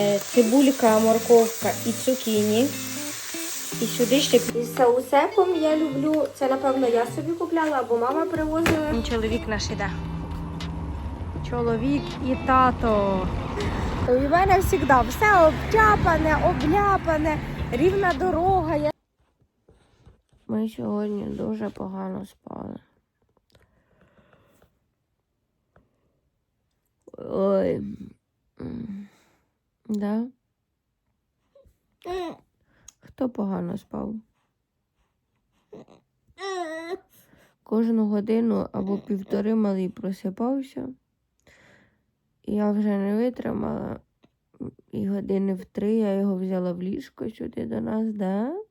Е, Цибулька, морковка і цукіні. І сюди ще Із саусепом я люблю. Це, напевно, я собі купляла або мама привозила. чоловік наш іде. Чоловік і тато. У мене завжди все обтяпане, обляпане, рівна дорога. Ми сьогодні дуже погано спали. Ой. М. Да? Хто погано спав? Кожну годину або півтори малий просипався. Я вже не витримала. І години в три я його взяла в ліжко сюди до нас, да?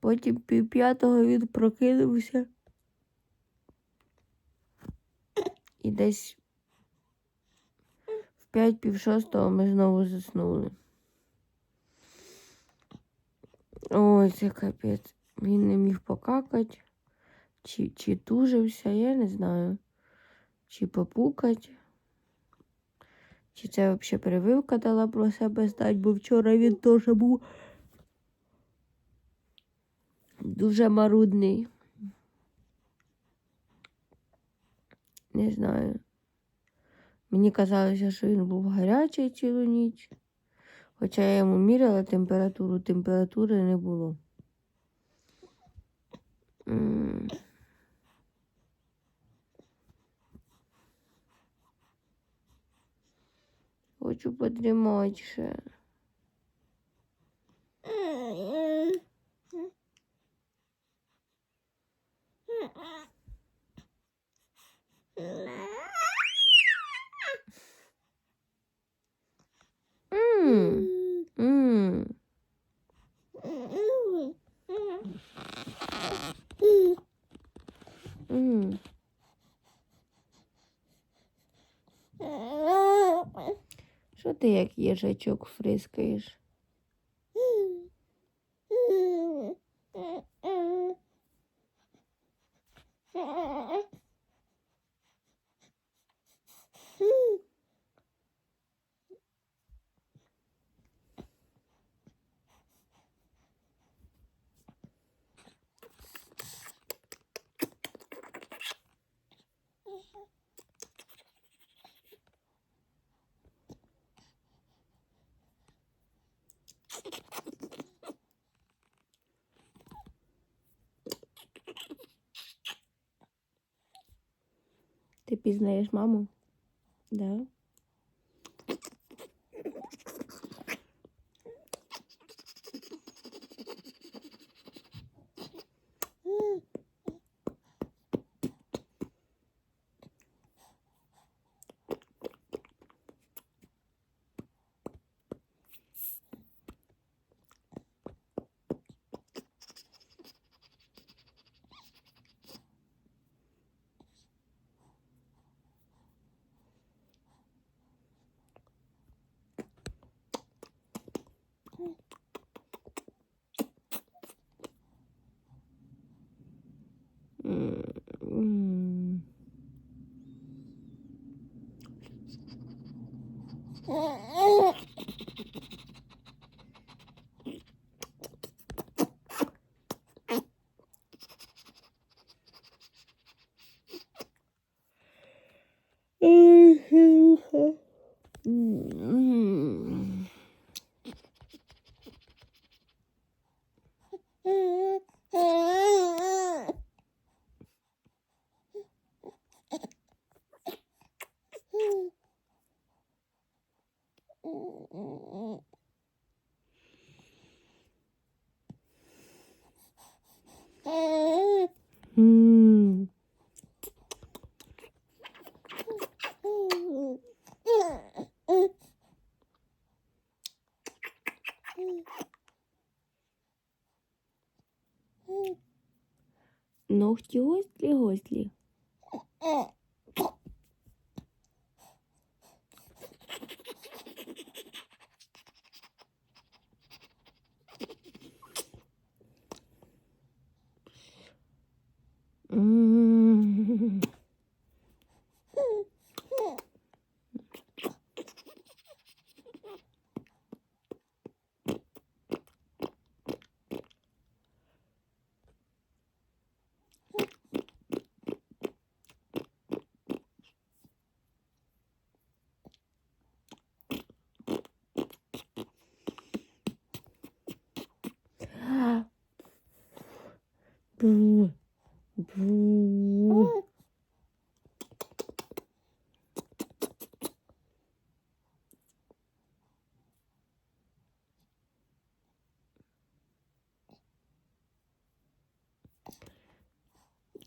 Потім пів п'ятого він прокинувся. І десь п'ять пів шостого ми знову заснули. Ой, це капець. Він не міг покакати, чи, чи тужився, я не знаю. Чи попукать. Чи це взагалі прививка дала про себе знати, бо вчора він теж був дуже марудний. Не знаю. Мені казалося, що він був гарячий цілу ніч. Хоча я йому міряла температуру, температури не було. Хочу подрімати ще. М. Що ти як їжачок фрискаєш? pizneres mamu, não Ногті гострі,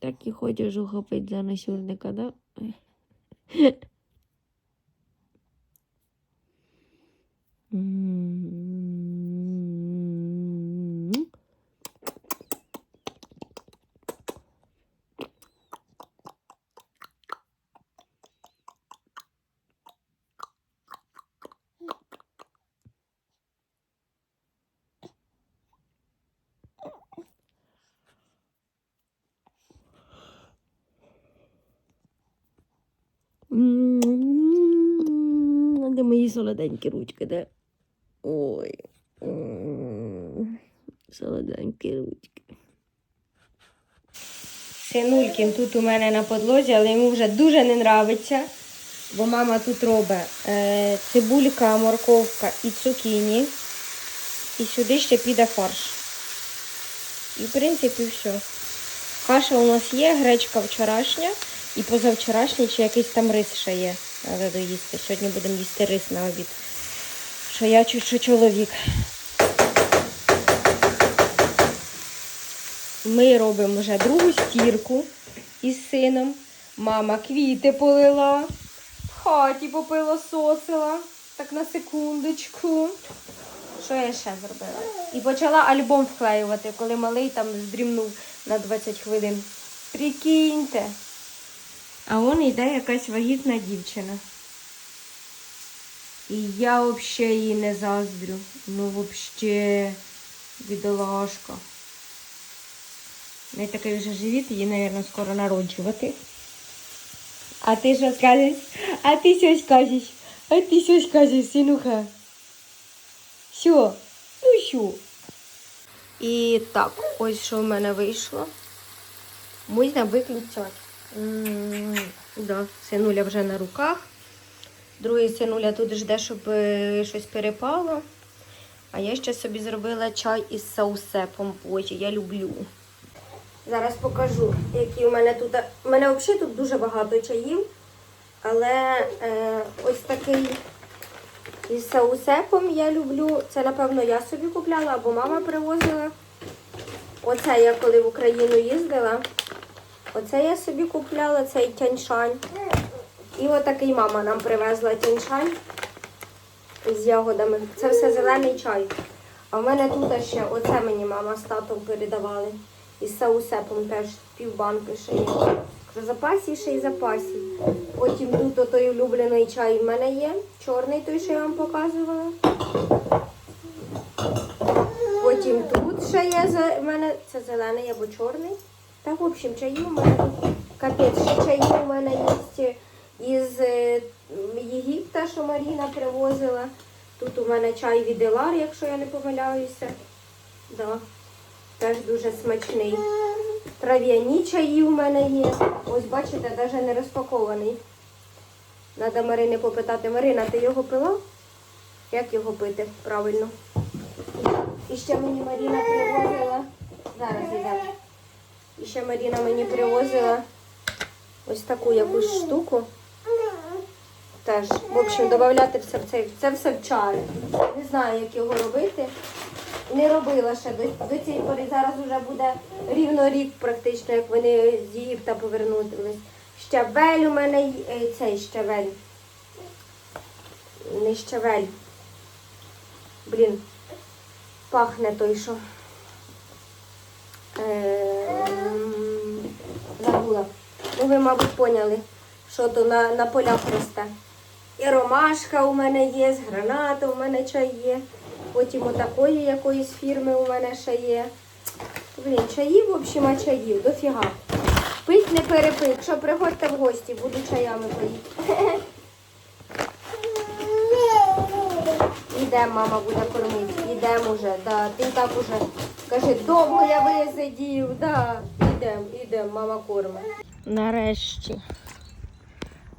Так і хочеш ухопити за насюрника, да? М. М, Де мої солоденькі ручки, де? Ой. Солоденькі ручки. Синулькін тут у мене на подлозі, але йому вже дуже не нравиться, бо мама тут робить е, цибулька, морковка і цукіні. І сюди ще піде фарш. І в принципі все. Каша у нас є, гречка вчорашня і позавчорашня, чи якийсь там рис ще є. Треба доїсти. Сьогодні будемо їсти рис на обід. Що я що чоловік. Ми робимо вже другу стірку із сином. Мама квіти полила, в хаті попилососила. Так на секундочку. Що я ще зробила? І почала альбом вклеювати, коли малий там здрімнув на 20 хвилин. Прикиньте. А вон йде якась вагітна дівчина. І я взагалі її не заздрю. Ну, взагалі, бідолашка. У неї такий вже живіт, її, мабуть, скоро народжувати. А ти що скажеш? А ти що скажеш? А ти що скажеш, синуха? Що? Ну що? І так, ось що в мене вийшло. Можна виключати. Да, синуля вже на руках. Другий синуля тут жде, щоб е, щось перепало. А я ще собі зробила чай із саусепом. Боже, я люблю. Зараз покажу, які у мене тут. У мене взагалі тут дуже багато чаїв, але е, ось такий із саусепом я люблю. Це, напевно, я собі купляла або мама привозила. Оце я коли в Україну їздила. Оце я собі купляла, цей тяньшань. І отакий мама нам привезла тяньшань з ягодами. Це все зелений чай. А в мене тут ще оце мені мама з татом передавали. Із саусепом теж півбанки ще є. В запасі ще й запасі. Потім тут той улюблений чай в мене є. Чорний той, що я вам показувала. Потім тут ще є в мене це зелений або чорний. Та, в общем, чаї у мене капець. Ще чаї у мене є із Єгипта, що Маріна привозила. Тут у мене чай від Елар, якщо я не помиляюся. Да. Теж дуже смачний. Трав'яні чаї у мене є. Ось бачите, навіть не розпакований. Треба Марини попитати. Марина, ти його пила? Як його пити правильно? І ще мені Маріна привозила. Зараз йдемо. І ще Маріна мені привозила ось таку якусь штуку. Теж, в общем, додати все в цей. Це все в чай. Не знаю, як його робити. Не робила ще до, до цієї пори. Зараз вже буде рівно рік, практично, як вони з Єгипта повернулись. Щавель у мене е, цей щавель. Не щавель. Блін, пахне той, що. Ем, Забула. Ну, ви, мабуть, поняли, що то на, на полях росте. І ромашка у мене є, з гранату у мене чай є. Потім отакої якоїсь фірми у мене ще є. Блін, чаїв, в общем, а чаїв, дофіга. Пить не перепить. Якщо приходьте в гості, буду чаями поїти. Ідемо, мама буде кормити. Ідемо вже, да. Ти так уже. Каже, довго я висидів, да. Ідемо, ідемо, мама кормить. Нарешті.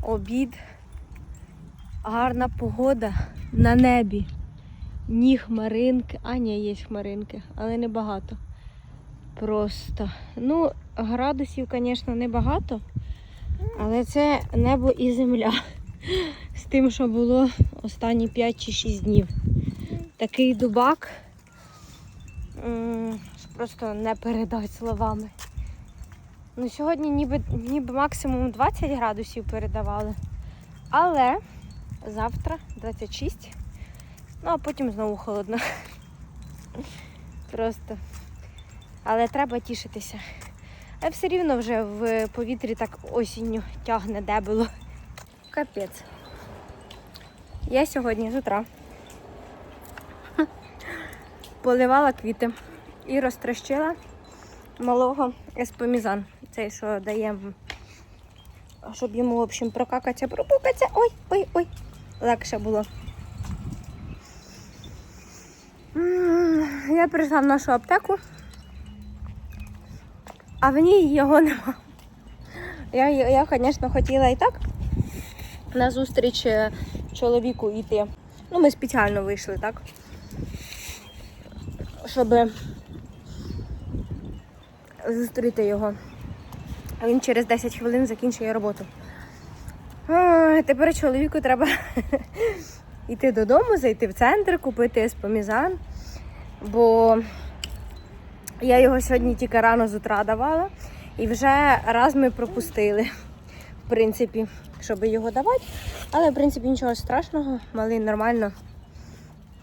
Обід. Гарна погода на небі. Ні хмаринки. А, ні, є хмаринки, але небагато. Просто. Ну, градусів, звісно, небагато, але це небо і земля. З тим, що було останні 5 чи 6 днів. Такий дубак. Просто не передати словами. Ну, сьогодні ніби, ніби максимум 20 градусів передавали. Але завтра 26. Ну, а потім знову холодно. Просто. Але треба тішитися. А все рівно вже в повітрі так осінню тягне дебело. Капець. Я сьогодні з утра поливала квіти і розтрощила малого еспомізан. Цей, що даємо, щоб йому, в общем, прокакатися, пропукатися. Ой, ой, ой. Легше було. Я прийшла в нашу аптеку, а в ній його нема. Я, я, звісно, хотіла і так на зустріч е, чоловіку йти. Ну, ми спеціально вийшли, так? Щоб зустріти його. А він через 10 хвилин закінчує роботу. А, тепер чоловіку треба йти додому, зайти в центр, купити еспомізан. Бо я його сьогодні тільки рано з утра давала. І вже раз ми пропустили, в принципі, щоб його давати. Але, в принципі, нічого страшного, малий нормально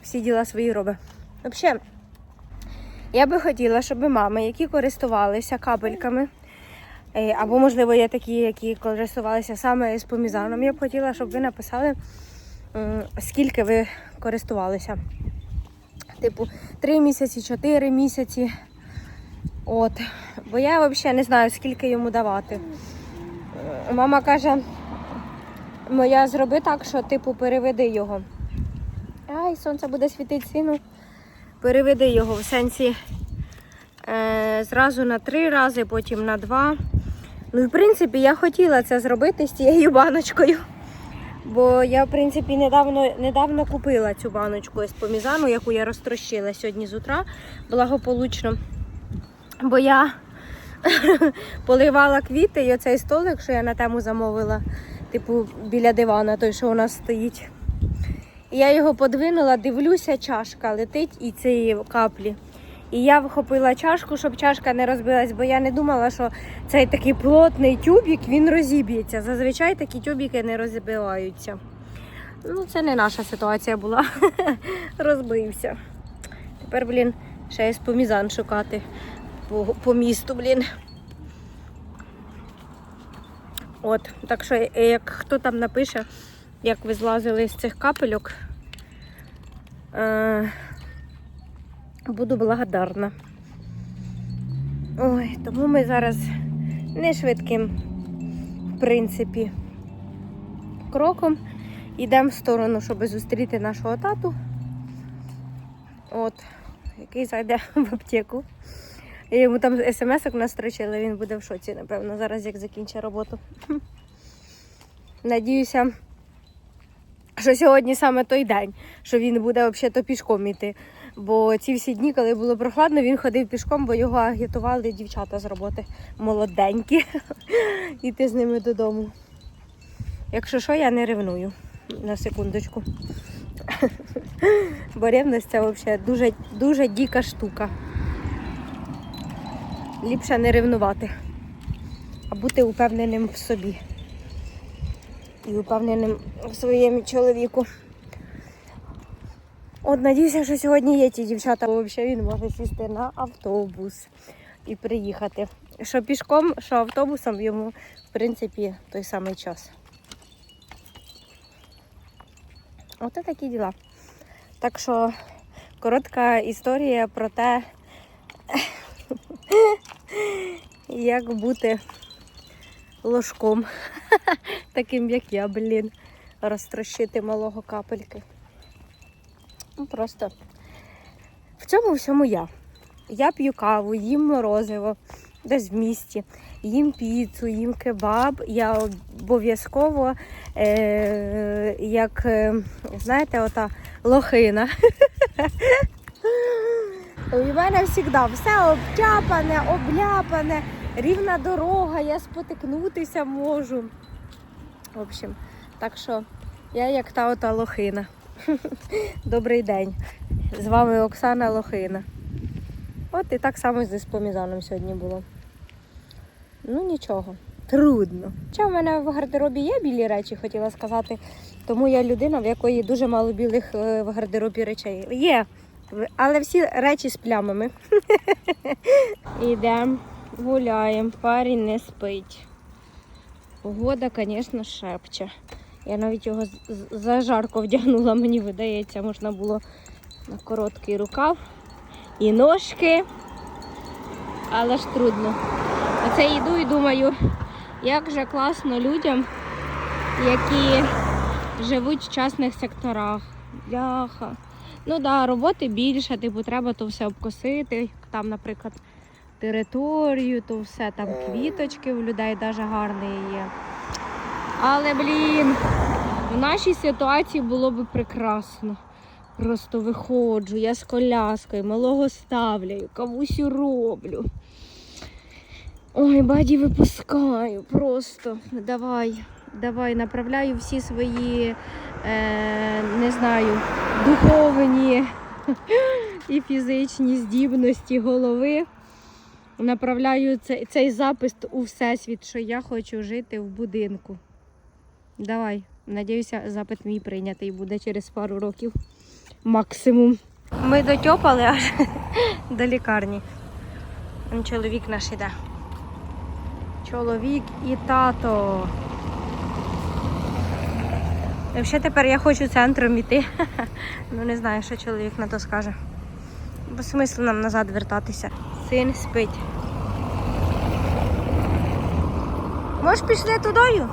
всі діла свої робить. Взагалі, я би хотіла, щоб мами, які користувалися капельками, е, або, можливо, є такі, які користувалися саме з помізаном, я б хотіла, щоб ви написали, скільки ви користувалися. Типу, 3 місяці, 4 місяці. От. Бо я взагалі не знаю, скільки йому давати. Е, Мама каже, моя зроби так, що типу переведи його. Ай, сонце буде світити сину. Переведи його в сенсі е, зразу на три рази, потім на два. Ну, і в принципі, я хотіла це зробити з цією баночкою. Бо я, в принципі, недавно, недавно купила цю баночку з помізану, яку я розтрощила сьогодні з утра благополучно. Бо я поливала квіти і оцей столик, що я на тему замовила, типу біля дивана, той, що у нас стоїть. Я його подвинула, дивлюся, чашка летить і цієї каплі. І я вхопила чашку, щоб чашка не розбилась, бо я не думала, що цей такий плотний тюбік він розіб'ється. Зазвичай такі тюбіки не розбиваються. Ну, це не наша ситуація була. Розбився. Тепер, блін, ще є помізан шукати по, по місту, блін. От, так що, як хто там напише, як ви злазили з цих капельок, е, буду благодарна. Ой, тому ми зараз не швидким, в принципі, кроком йдемо в сторону, щоб зустріти нашого тату. От, який зайде в аптеку. Йому там смс-ок настрочила, він буде в шоці, напевно, зараз як закінчить роботу. Надіюся, що сьогодні саме той день, що він буде взагалі пішком іти. Бо ці всі дні, коли було прохладно, він ходив пішком, бо його агітували дівчата з роботи молоденькі. Іти з ними додому. Якщо що, я не ревную на секундочку. Бо ревність це взагалі дуже, дуже дика штука. Ліпше не ревнувати, а бути упевненим в собі. І упевненим в своєму чоловіку. От надіюся, що сьогодні є ті дівчата, бо взагалі він може сісти на автобус і приїхати. Що пішком, що автобусом йому, в принципі, той самий час. Оце такі діла. Так що коротка історія про те, як бути ложком, таким як я, блін, розтрощити малого капельки. Ну, Просто в цьому всьому я. Я п'ю каву, їм морозиво десь в місті, їм піцу, їм кебаб. Я обов'язково, е, як, е, знаєте, ота лохина. У мене завжди все обтяпане, обляпане, рівна дорога, я спотикнутися можу. В общем, так що я як та ота лохина. Добрий день. З вами Оксана Лохина. От і так само зі спомізаном сьогодні було. Ну нічого, трудно. Хоча в мене в гардеробі є білі речі, хотіла сказати. Тому я людина, в якої дуже мало білих е, в гардеробі речей. Є, але всі речі з плямами. Ідемо, гуляємо, парень не спить. Погода, звісно, шепче. Я навіть його зажарко вдягнула, мені видається, можна було на короткий рукав і ножки. Але ж трудно. Оце йду і думаю, як же класно людям, які живуть в частних секторах. Бляха. Ну так, да, роботи більше, типу, треба то все обкосити. Там, наприклад, територію, то все там квіточки у людей навіть гарні є. Але, блін, в нашій ситуації було б прекрасно. Просто виходжу, я з коляскою, малого ставляю, кавусю роблю. Ой, баді випускаю просто. Давай, давай, направляю всі свої, е, не знаю, духовні і фізичні здібності голови. Направляю цей, цей запис у всесвіт, що я хочу жити в будинку. Давай, надіюся, запит мій прийнятий буде через пару років максимум. Ми дотьопали аж до лікарні. Чоловік наш іде. Чоловік і тато. І взагалі тепер я хочу центром іти. Ну не знаю, що чоловік на то скаже. Бо смисл нам назад вертатися. Син спить. Може пішли тудою?